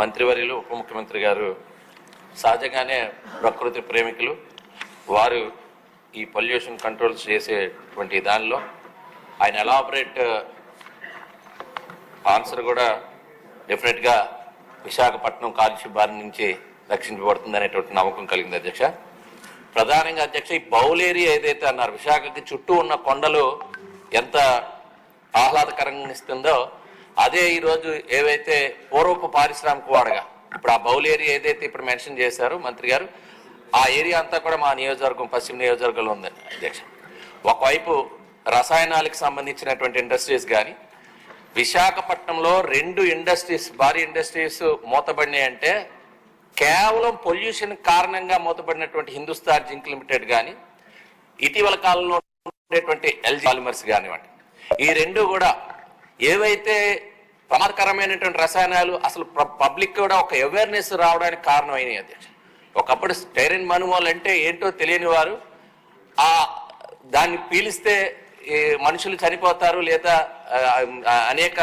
మంత్రివర్యులు ఉప ముఖ్యమంత్రి గారు సహజంగానే ప్రకృతి ప్రేమికులు. వారు ఈ పొల్యూషన్ కంట్రోల్ చేసేటువంటి దానిలో ఆయన ఎలాబరేట్ ఆన్సర్ కూడా డెఫినెట్గా విశాఖపట్నం కాలుష్య బారి నుంచి రక్షించబడుతుంది అనేటువంటి నమ్మకం కలిగింది అధ్యక్ష. ప్రధానంగా అధ్యక్ష ఈ బౌల్ ఏరియా ఏదైతే అన్నారు విశాఖకి చుట్టూ ఉన్న కొండలు ఎంత ఆహ్లాదకరంగా ఇస్తుందో అదే ఈరోజు ఏవైతే పూర్వపు పారిశ్రామిక వాడగా ఇప్పుడు ఆ బౌల్ ఏరియా ఏదైతే ఇప్పుడు మెన్షన్ చేశారు మంత్రి గారు ఆ ఏరియా అంతా కూడా మా నియోజకవర్గం పశ్చిమ నియోజకవర్గంలో ఉంది అధ్యక్ష. ఒకవైపు రసాయనాలకు సంబంధించినటువంటి ఇండస్ట్రీస్ కానీ విశాఖపట్నంలో రెండు ఇండస్ట్రీస్ భారీ ఇండస్ట్రీస్ మూతబడినాయి అంటే కేవలం పొల్యూషన్ కారణంగా మూతబడినటువంటి హిందుస్థాన్ జింక్ లిమిటెడ్ కానీ ఇటీవల కాలంలో ఉండేటువంటి ఎల్జీ పాలిమర్స్ కానివ్వండి. ఈ రెండు కూడా ఏవైతే ప్రమాదకరమైనటువంటి రసాయనాలు అసలు పబ్లిక్ కూడా ఒక అవేర్నెస్ రావడానికి కారణమైనవి అధ్యక్ష ఒకప్పుడు స్టైరిన్ మనుమోల్ అంటే ఏంటో తెలియని వారు ఆ దాన్ని పీలిస్తే ఈ మనుషులు చనిపోతారు లేదా అనేక